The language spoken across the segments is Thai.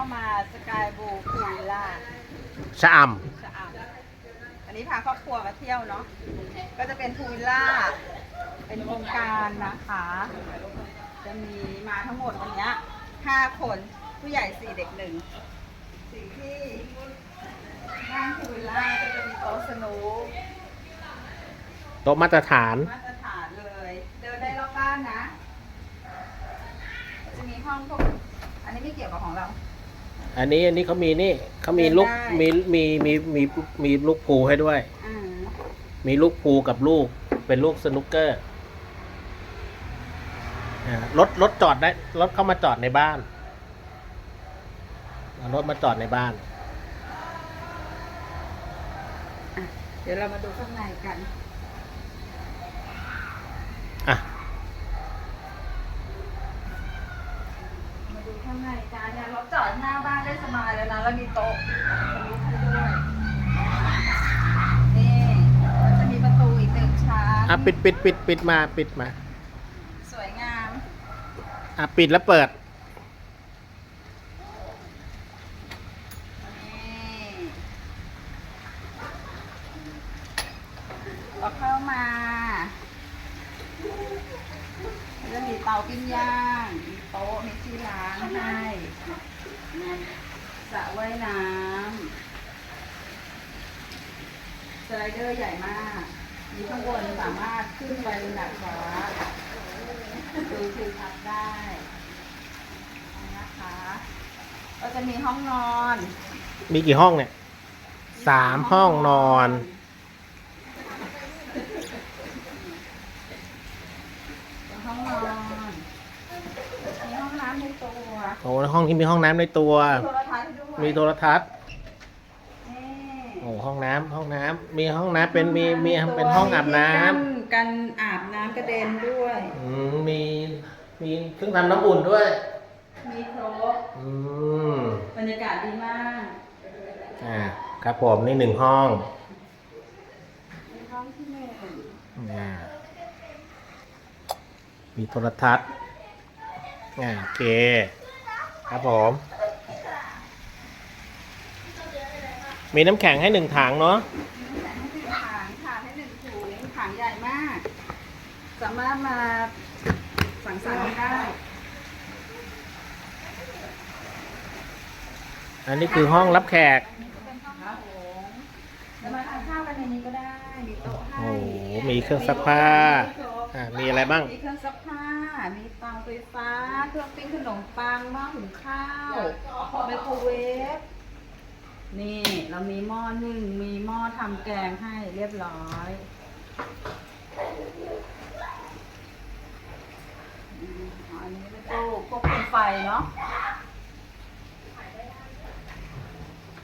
ามาสกายบูพูลล่าชะอชะอำอันนี้พาครอบครัวมาเที่ยวเนาะก็จะเป็นพูลล่าเป็นโครงการนะคะ จะมีมาทั้งหมดวันเนี้ยห้าคนผู้ใหญ่สี่เด็กหนึ่งสิ่งที่นั่งพูลล่าก็จะมีโต๊ะสนุกำโต๊ะมาตรฐาน มาตรฐานเลย เดินได้รอบบ้านนะ จะมีห้องพวกอันนี้ไม่เกี่ยวกับของเรา อันนี้อันนี้เขามีนี่เขามีลูกได้มีมีมีมีมีลูกพูลให้ด้วย อ่ามีลูกพูลกับลูก เป็นลูกสนุกเกอร์อ่ารถรถจอดได้รถเข้ามาจอดในบ้านเอารถมาจอดในบ้านอะเดี๋ยวเรามาดูข้างในกัน อะ มาดูข้างในกันเนี่ยรถจอดหน้าบ้าน ได้สบายแล้วนะ แล้วมีโต๊ะสนุกให้ด้วย นี่แล้วจะมีประตูอีกหนึ่งชั้นอะปิดปิดปิดปิดมาปิดมาสวยงาม อะปิดแล้วเปิด นี่พอเข้ามาจะมีเตาปิ้งย่าง มีโต๊ะ มีที่ล้างให้ สระว่ายน้ำสไลเดอร์ใหญ่มากมีข้างบนสามารถขึ้นไปบนดาดฟ้าดูทิวทัศน์ได้นะคะ ก็จะมีห้องนอน มีกี่ห้องเนี่ยสามห้องนอนเป็นห้องนอน มีห้องน้ำในตัว โอ้ห้องที่มีห้องน้ำในตัว โทรทัศน์ด้วย มีโทรทัศน์นี่โอ้ห้องน้ำห้องน้ำมีห้องน้ำเป็นมีมีเป็นห้องอาบน้ำมีที่กั้กันอาบน้ำกระเด็นด้วย อืมมีมีเครื่องทำน้ำอุ่นด้วย มีครบอืมบรรยากาศดีมากอ่าครับผมนี่หนึ่งห้องมีห้องที่หนึ่งอ่ามีโทรทัศน์อ่าโอเค ครับผม มีน้ำแข็งให้หนึ่งถังเนาะมีน้ำแข็งให้หนึ่งถังค่ะให้หนึ่งถุงถังใหญ่มาก สามารถมาสั่งสรรค์ได้อันนี้คือห้องรับแขกอันนี้ก็เป็นห้องโถงจะมาทานข้าวกันในนี้ก็ได้ มีโต๊ะให้โอ้โหมีเครื่องซักผ้าอ่ามีอะไรบ้าง มีเครื่องซักผ้า มีเตาไฟฟ้า เครื่องปิ้งขนมปังหม้อหุงข้าวไมโครเวฟ นี่เรามีหม้อนึ่ง มีหม้อทำแกงให้เรียบร้อยอืมอันนี้เป็นตู้ควบคุมไฟเนาะ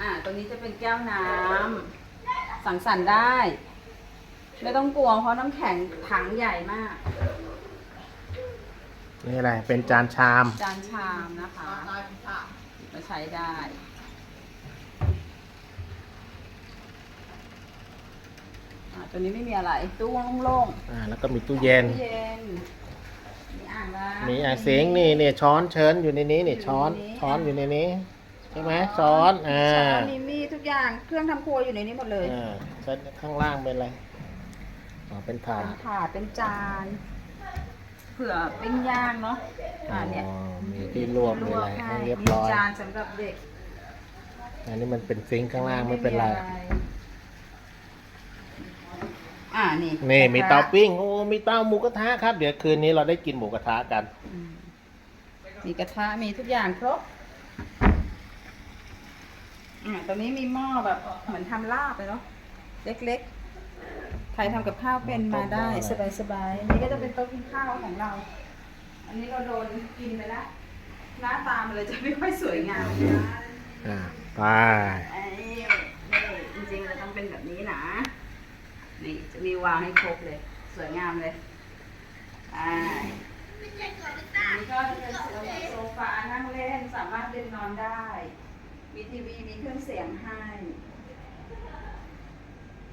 อ่าตรงนี้จะเป็นแก้วน้ำสังสรรค์ได้ ไม่ต้องกลัวเพราะน้ำแข็งถังใหญ่มาก นี่อะไร เป็นจานชาม จานชามนะคะ มาใช้ได้ อ่าตัวนี้ไม่มีอะไรตู้โล่งอ่าแล้วก็มีตู้เย็น ๆตู้เย็นมีอ่างล้าง มีอ่างเสียงนี่เนี่ยช้อนเชิญอยู่ในนี้นี่ช้อนอยู่ในนี้ ช้อนอยู่ในนี้ใช่ไหมช้อนอ่าช้อนมีมีดทุกอย่างเครื่องทำครัวอยู่ในนี้หมดเลยอ่าเส้นข้างล่างเป็นอะไรอ๋อเป็นถาเป็นดถาดเป็นจานเผื่อปิ้งย่างเนาะอ่าเนี่ยอ๋อมีที่รวมมีอะไรให้เรียบมีร้อยจานสำหรับเด็กอันนี้มันเป็นซิงค์ข้างล่างไม่เป็นไรอ่านี่นี่มีเตาปิ้งปิ้งโอ้มีเตาหมูกระทะครับ เดี๋ยวคืนนี้เราได้กินหมูกระทะกันมีกระทะมีทุกอย่างครบอ่าตรงนี้มีหม้อแบบเหมือนทำลาบเลยเนาะเล็กๆ ใครทำกับข้าวเป็นมาได้สบายๆนี่ก็จะเป็นโต๊ะกินข้าวของเรา อันนี้เราโดนกินไปแล้วหน้าตามันเลยจะไม่ค่อยสวยงามอ่าไป ไอ้นี่จริงๆจะต้องเป็นแบบนี้นะ นี่จะมีวางให้ครบเลย สวยงามเลยอ่าอันนี้ก็จะเป็นโซฟานั่งเล่นสามารถเล่นนอนได้ มีทีวีมีเครื่องเสียงให้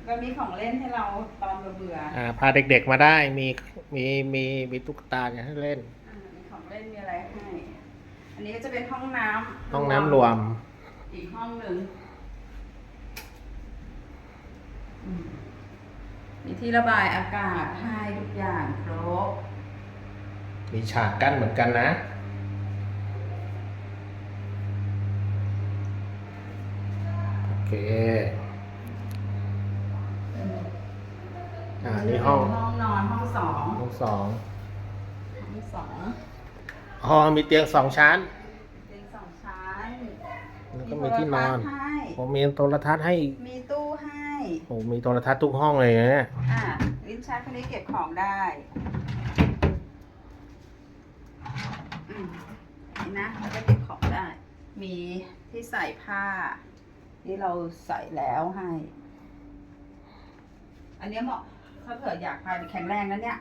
ก็มีของเล่นให้เราตอนเบื่อๆอ่าพาเด็กๆมาได้มีมีมีมีตุ๊กตาให้เล่นอ่ามีของเล่นมีอะไรให้ อันนี้ก็จะเป็นห้องน้ำห้องน้ำรวม อีกห้องหนึ่งอืม มีที่ระบายอากาศให้ทุกอย่างครบ มีฉากกั้นเหมือนกันนะ โอเค อ่า นี่ห้อง ห้องนอนห้องสองห้องสอง ห้องสองห้องมีเตียงสองชั้นเป็นสองชั้นแล้วก็มีที่นอนโทรทัศน์ให้ผมมีโทรทัศน์ให้อีกมีตู้ให้ โอ้มีโทรทัศน์ทุกห้องเลยนะเนี่ยอ่าลิ้นชักคนนี้เก็บของได้อืมนี่นะแล้วก็เก็บของได้ มีที่ใส่ผ้า ที่เราใส่แล้วให้ อันเนี้ยเหมาะถ้าเผื่ออยากพาแข็งแรงนะเนี่ย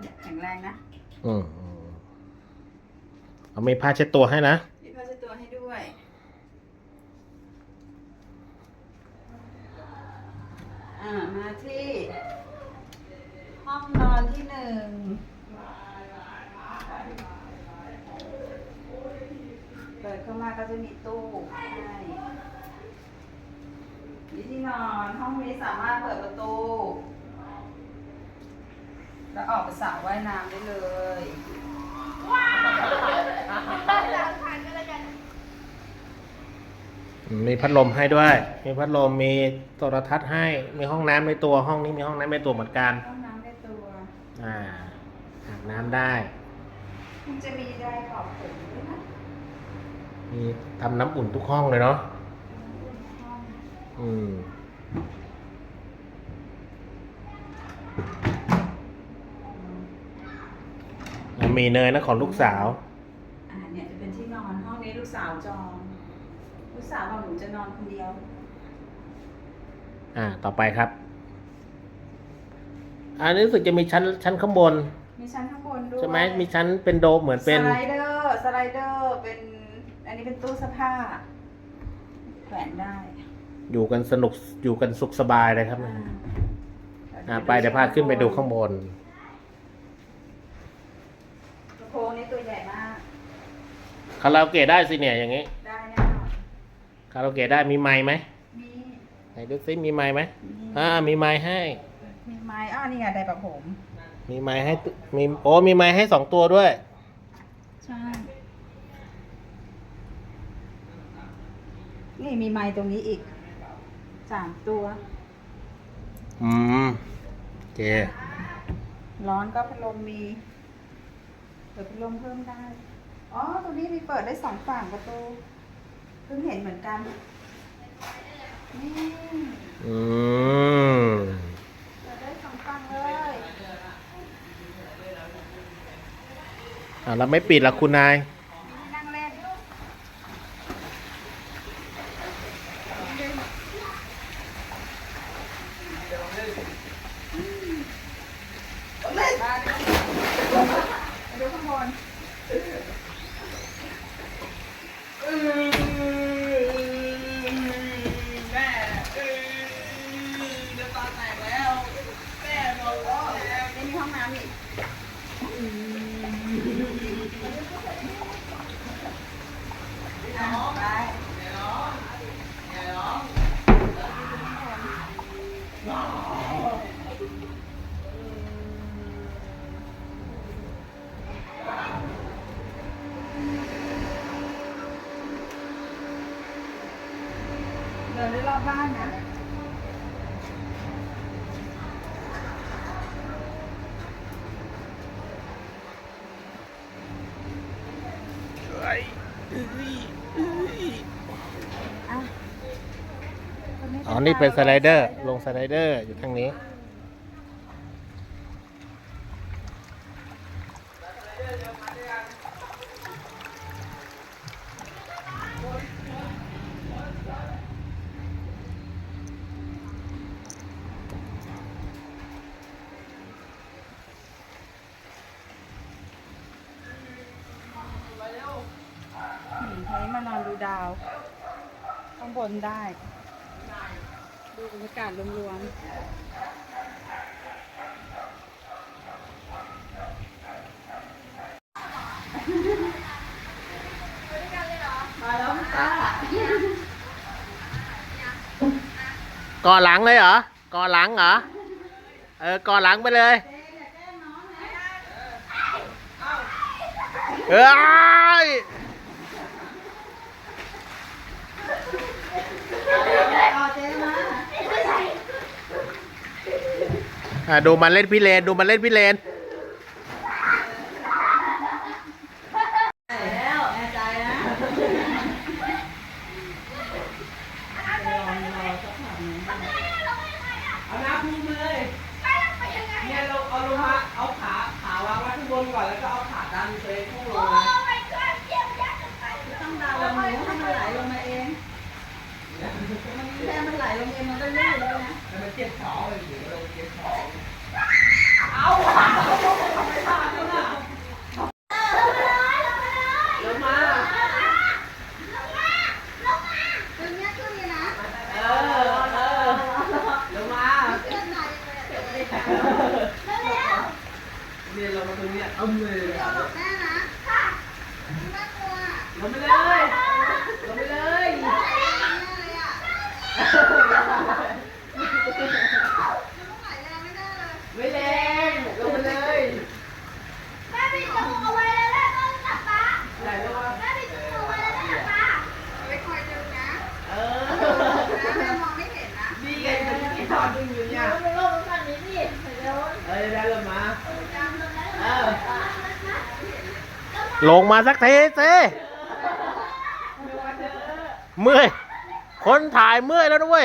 เนี่ยแข็งแรงนะอืมอืมเอามีผ้าเช็ดตัวให้นะมีผ้าเช็ดตัวให้ด้วย อ่ามาที่ ห้องนอนที่หนึ่งเปิดเข้ามาก็จะมีตู้ให้มีที่นอนห้องนี้สามารถเปิดประตู แล้วออกไปสระว่ายน้ำได้เลย มีพัดลมให้ด้วย มีพัดลม มีโทรทัศน์ให้ มีห้องน้ำในตัว ห้องนี้มีห้องน้ำในตัวเหมือนกัน ห้องน้ำในตัว อ่าอาบน้ำได้ มันจะมีไดร์ขอบผมด้วยนะมีทำน้ำอุ่นทุกห้องเลยเนาะ ห้องอืมแล้วมีเนยนะของลูกสาว อ่าเนี่ยจะเป็นที่นอนห้องนี้ลูกสาวจอง ลูก สาวบอกหนูจะนอนคนเดียว อ่า ต่อไปครับ อันนี้รู้สึกจะมีชั้นชั้นข้างบน มีชั้นข้างบนด้วยใช่ไหมมีชั้นเป็นโดมเหมือนเป็น สไลเดอร์สไลเดอร์เป็น อันนี้เป็นตู้เสื้อผ้าแขวนได้อยู่กันสนุกอยู่กันสุขสบายเลยครับอ่าอ่าไปเดี๋ยวพาขึ้นไปดูข้างบน กระโปรงนี้ตัวใหญ่มาก คาราโอเกะได้สิเนี่ยอย่างงี้ได้แน่นอน คาราโอเกะได้มีไม้ไหมมีไหนดูซิมีไม้ไหมมีอ่ามีไม้ให้ มีไม้อ้าวนี่ไงไดร์ประผมมีไม้ให้ตุมีโอ้มีไม้ให้สองตัวด้วย ใช่ นี่มีไม้ตรงนี้อีกสามตัว อืมโอเคร้อนก็พัดลมมี เปิดพัดลมเพิ่มได้ อ๋อตรงนี้มีเปิดได้สองฝั่งประตูเพิ่งเห็นเหมือนกันนี่อืมเปิดได้สองฝั่งเลยอ่าแล้วไม่ปิดละคุณนาย มีนั่งเล่นเล่นมาดูข้างบน แม่เออจะตาแตกแล้ว แม่นอนร้อแล้วนี่มีห้องน้ำอีกอะไปเดินได้รอบบ้านนะอะอ๋อ นี่เป็นสไลเดอร์ ลงสไลเดอร์อยู่ทางนี้อืางบนได้ ดูบรรยากาศรวมล้วป้ก่อหลังเลยเหรอ ก่อหลังเหรอ เออ ก่อหลังไปเลย เอ้ย อ่ดูมันเล่นพี่เลนดูมันเล่นพี่เลน ลงมาสักทีสิเมื่อย คนถ่ายเมื่อยแล้วด้วย